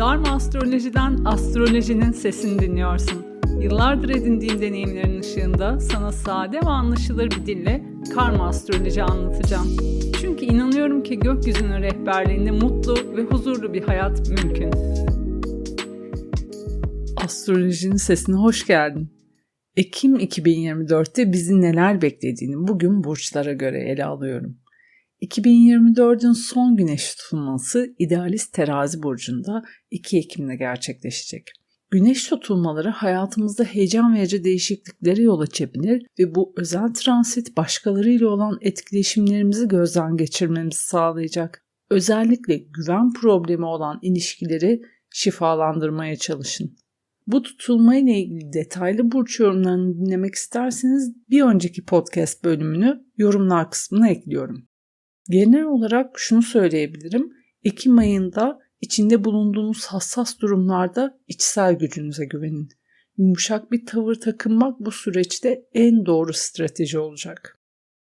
Dharma Astroloji'den astrolojinin sesini dinliyorsun. Yıllardır edindiğim deneyimlerin ışığında sana sade ve anlaşılır bir dille karma astroloji anlatacağım. Çünkü inanıyorum ki gökyüzünün rehberliğinde mutlu ve huzurlu bir hayat mümkün. Astrolojinin sesine hoş geldin. Ekim 2024'te bizi neler beklediğini bugün burçlara göre ele alıyorum. 2024'ün son güneş tutulması idealist terazi burcunda 2 Ekim'de gerçekleşecek. Güneş tutulmaları hayatımızda heyecan verici değişikliklere yol açabilir ve bu özel transit başkalarıyla olan etkileşimlerimizi gözden geçirmemizi sağlayacak. Özellikle güven problemi olan ilişkileri şifalandırmaya çalışın. Bu tutulma ile ilgili detaylı burç yorumlarını dinlemek isterseniz bir önceki podcast bölümünü yorumlar kısmına ekliyorum. Genel olarak şunu söyleyebilirim. Ekim ayında içinde bulunduğunuz hassas durumlarda içsel gücünüze güvenin. Yumuşak bir tavır takınmak bu süreçte en doğru strateji olacak.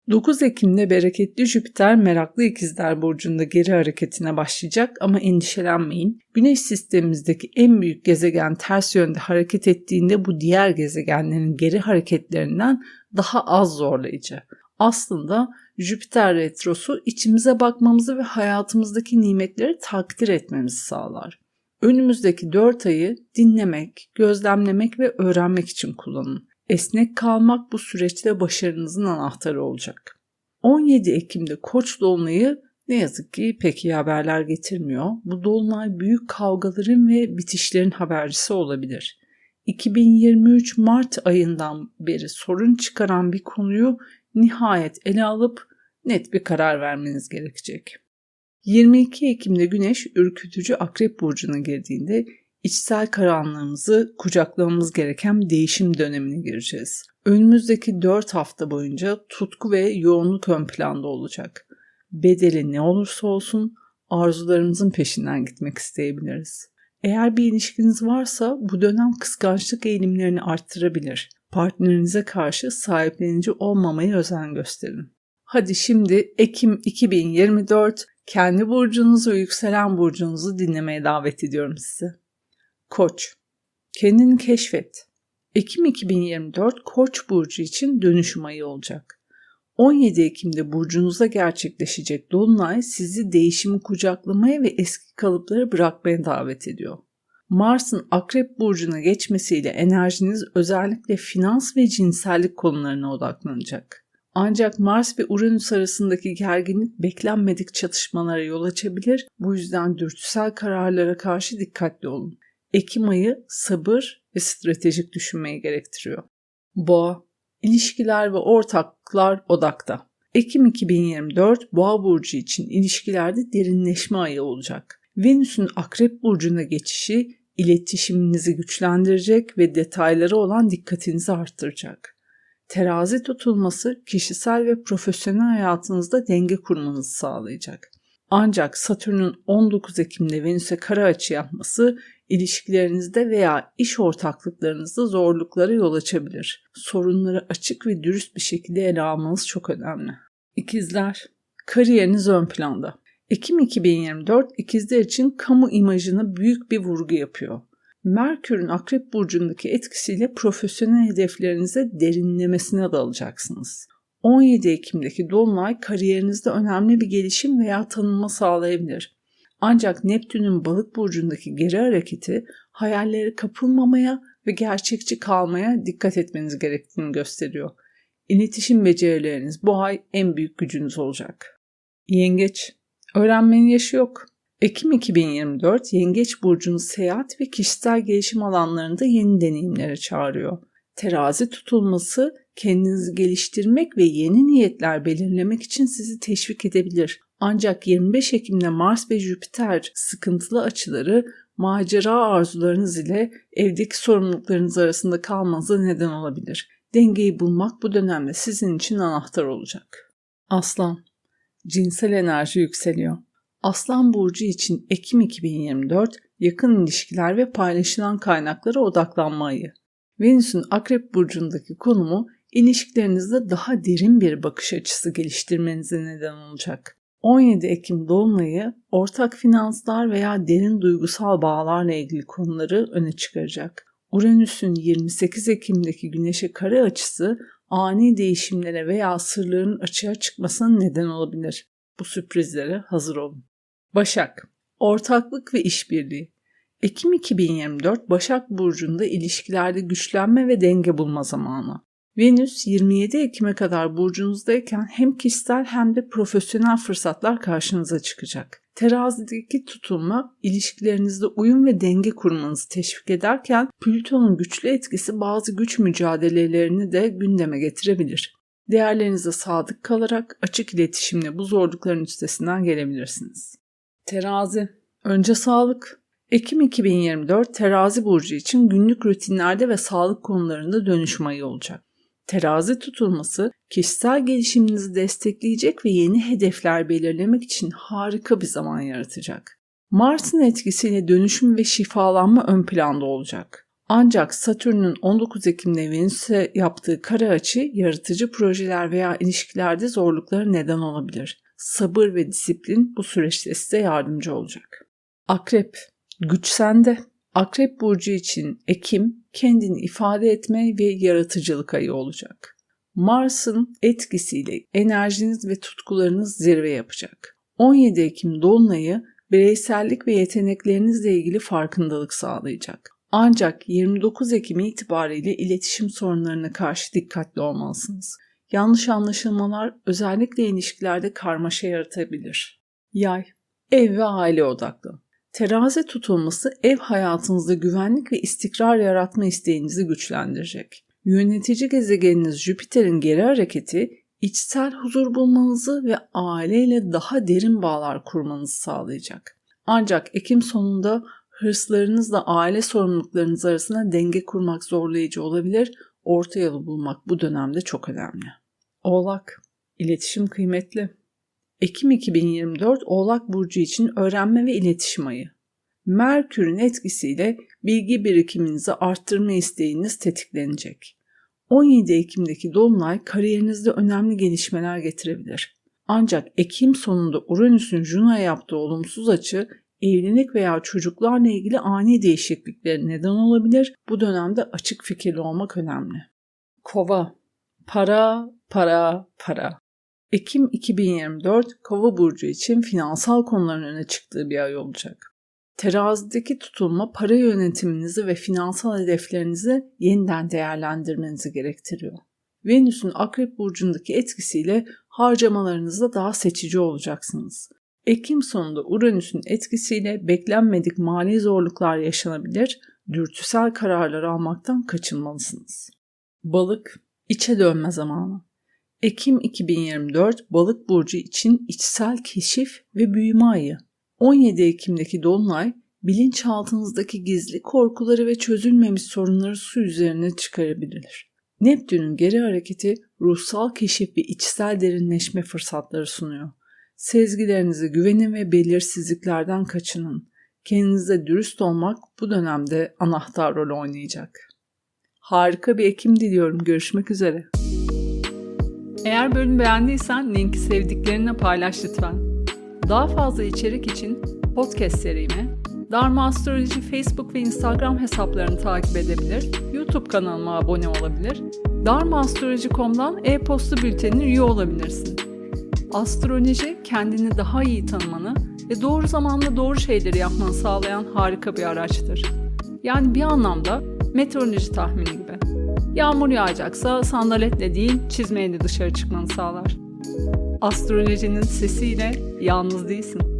9 Ekim'de bereketli Jüpiter meraklı ikizler burcunda geri hareketine başlayacak ama endişelenmeyin. Güneş sistemimizdeki en büyük gezegen ters yönde hareket ettiğinde bu diğer gezegenlerin geri hareketlerinden daha az zorlayıcı. Aslında Jüpiter retrosu içimize bakmamızı ve hayatımızdaki nimetleri takdir etmemizi sağlar. Önümüzdeki 4 ayı dinlemek, gözlemlemek ve öğrenmek için kullanın. Esnek kalmak bu süreçte başarınızın anahtarı olacak. 17 Ekim'de Koç dolunayı ne yazık ki pek iyi haberler getirmiyor. Bu dolunay büyük kavgaların ve bitişlerin habercisi olabilir. 2023 Mart ayından beri sorun çıkaran bir konuyu nihayet ele alıp net bir karar vermeniz gerekecek. 22 Ekim'de Güneş ürkütücü Akrep burcuna girdiğinde içsel karanlığımızı kucaklamamız gereken değişim dönemine gireceğiz. Önümüzdeki 4 hafta boyunca tutku ve yoğunluk ön planda olacak. Bedeli ne olursa olsun arzularımızın peşinden gitmek isteyebiliriz. Eğer bir ilişkiniz varsa bu dönem kıskançlık eğilimlerini arttırabilir. Partnerinize karşı sahiplenici olmamaya özen gösterin. Hadi şimdi Ekim 2024 kendi burcunuzu ve yükselen burcunuzu dinlemeye davet ediyorum sizi. Koç Kendini keşfet. Ekim 2024 Koç burcu için dönüşüm ayı olacak. 17 Ekim'de burcunuza gerçekleşecek dolunay sizi değişimi kucaklamaya ve eski kalıpları bırakmaya davet ediyor. Mars'ın Akrep burcuna geçmesiyle enerjiniz özellikle finans ve cinsellik konularına odaklanacak. Ancak Mars ve Uranüs arasındaki gerginlik beklenmedik çatışmalara yol açabilir. Bu yüzden dürtüsel kararlara karşı dikkatli olun. Ekim ayı sabır ve stratejik düşünmeyi gerektiriyor. Boğa, ilişkiler ve ortaklıklar odakta. Ekim 2024 Boğa burcu için ilişkilerde derinleşme ayı olacak. Venüs'ün Akrep burcuna geçişi iletişiminizi güçlendirecek ve detaylara olan dikkatinizi arttıracak. Terazi tutulması kişisel ve profesyonel hayatınızda denge kurmanızı sağlayacak. Ancak Satürn'ün 19 Ekim'de Venüs'e kara açı yapması ilişkilerinizde veya iş ortaklıklarınızda zorluklara yol açabilir. Sorunları açık ve dürüst bir şekilde ele almanız çok önemli. İkizler, kariyeriniz ön planda. Ekim 2024 ikizler için kamu imajına büyük bir vurgu yapıyor. Merkür'ün Akrep Burcu'ndaki etkisiyle profesyonel hedeflerinize derinlemesine dalacaksınız. 17 Ekim'deki Dolunay kariyerinizde önemli bir gelişim veya tanınma sağlayabilir. Ancak Neptün'ün balık burcundaki geri hareketi hayallere kapılmamaya ve gerçekçi kalmaya dikkat etmeniz gerektiğini gösteriyor. İletişim becerileriniz bu ay en büyük gücünüz olacak. Yengeç Öğrenmenin yaşı yok. Ekim 2024 Yengeç Burcu'nun seyahat ve kişisel gelişim alanlarında yeni deneyimlere çağırıyor. Terazi tutulması kendinizi geliştirmek ve yeni niyetler belirlemek için sizi teşvik edebilir. Ancak 25 Ekim'de Mars ve Jüpiter sıkıntılı açıları macera arzularınız ile evdeki sorumluluklarınız arasında kalmanıza neden olabilir. Dengeyi bulmak bu dönemde sizin için anahtar olacak. Aslan Cinsel enerji yükseliyor. Aslan burcu için Ekim 2024 yakın ilişkiler ve paylaşılan kaynaklara odaklanma ayı. Venüs'ün Akrep burcundaki konumu ilişkilerinizde daha derin bir bakış açısı geliştirmenize neden olacak. 17 Ekim Dolunay'ı ortak finanslar veya derin duygusal bağlarla ilgili konuları öne çıkaracak. Uranüs'ün 28 Ekim'deki güneşe kare açısı ani değişimlere veya sırların açığa çıkmasına neden olabilir. Bu sürprizlere hazır olun. Başak Ortaklık ve işbirliği Ekim 2024 Başak Burcu'nda ilişkilerde güçlenme ve denge bulma zamanı. Venüs 27 Ekim'e kadar burcunuzdayken hem kişisel hem de profesyonel fırsatlar karşınıza çıkacak. Terazideki tutulma ilişkilerinizde uyum ve denge kurmanızı teşvik ederken Plüton'un güçlü etkisi bazı güç mücadelelerini de gündeme getirebilir. Değerlerinize sadık kalarak açık iletişimle bu zorlukların üstesinden gelebilirsiniz. Terazi Önce sağlık. Ekim 2024 terazi burcu için günlük rutinlerde ve sağlık konularında dönüşüm ayı olacak. Terazi tutulması kişisel gelişiminizi destekleyecek ve yeni hedefler belirlemek için harika bir zaman yaratacak. Mars'ın etkisiyle dönüşüm ve şifalanma ön planda olacak. Ancak Satürn'ün 19 Ekim'de Venüs'e yaptığı kara açı yaratıcı projeler veya ilişkilerde zorluklara neden olabilir. Sabır ve disiplin bu süreçte size yardımcı olacak. Akrep, güç sende. Akrep burcu için Ekim kendini ifade etme ve yaratıcılık ayı olacak. Mars'ın etkisiyle enerjiniz ve tutkularınız zirve yapacak. 17 Ekim dolunayı bireysellik ve yeteneklerinizle ilgili farkındalık sağlayacak. Ancak 29 Ekim itibariyle iletişim sorunlarına karşı dikkatli olmalısınız. Yanlış anlaşılmalar özellikle ilişkilerde karmaşa yaratabilir. Yay, ev ve aile odaklı. Terazi tutulması ev hayatınızda güvenlik ve istikrar yaratma isteğinizi güçlendirecek. Yönetici gezegeniniz Jüpiter'in geri hareketi içsel huzur bulmanızı ve aileyle daha derin bağlar kurmanızı sağlayacak. Ancak Ekim sonunda hırslarınızla aile sorumluluklarınız arasında denge kurmak zorlayıcı olabilir. Orta yolu bulmak bu dönemde çok önemli. Oğlak, iletişim kıymetli. Ekim 2024 Oğlak Burcu için öğrenme ve iletişim ayı. Merkür'ün etkisiyle bilgi birikiminizi arttırma isteğiniz tetiklenecek. 17 Ekim'deki Dolunay kariyerinizde önemli gelişmeler getirebilir. Ancak Ekim sonunda Uranüs'ün Juno'ya yaptığı olumsuz açı evlilik veya çocuklarla ilgili ani değişikliklere neden olabilir. Bu dönemde açık fikirli olmak önemli. Kova Para, para, para. Ekim 2024 Kova burcu için finansal konuların öne çıktığı bir ay olacak. Terazideki tutulma para yönetiminizi ve finansal hedeflerinizi yeniden değerlendirmenizi gerektiriyor. Venüs'ün Akrep burcundaki etkisiyle harcamalarınızda daha seçici olacaksınız. Ekim sonunda Uranüs'ün etkisiyle beklenmedik mali zorluklar yaşanabilir, dürtüsel kararlar almaktan kaçınmalısınız. Balık, içe dönme zamanı. Ekim 2024 Balık burcu için içsel keşif ve büyüme ayı. 17 Ekim'deki dolunay bilinçaltınızdaki gizli korkuları ve çözülmemiş sorunları su üzerine çıkarabilir. Neptün'ün geri hareketi ruhsal keşif ve içsel derinleşme fırsatları sunuyor. Sezgilerinize güvenin ve belirsizliklerden kaçının. Kendinize dürüst olmak bu dönemde anahtar rol oynayacak. Harika bir Ekim diliyorum. Görüşmek üzere. Eğer bölümü beğendiysen linki sevdiklerine paylaş lütfen. Daha fazla içerik için podcast serimi, Dharma Astroloji Facebook ve Instagram hesaplarını takip edebilir, YouTube kanalıma abone olabilir, dharmaastroloji.com'dan e-posta bültenine üye olabilirsin. Astroloji kendini daha iyi tanımanı ve doğru zamanda doğru şeyleri yapmanı sağlayan harika bir araçtır. Yani bir anlamda meteoroloji tahmini. Yağmur yağacaksa sandaletle değil çizmeyle dışarı çıkmanı sağlar. Astrolojinin sesiyle yalnız değilsin.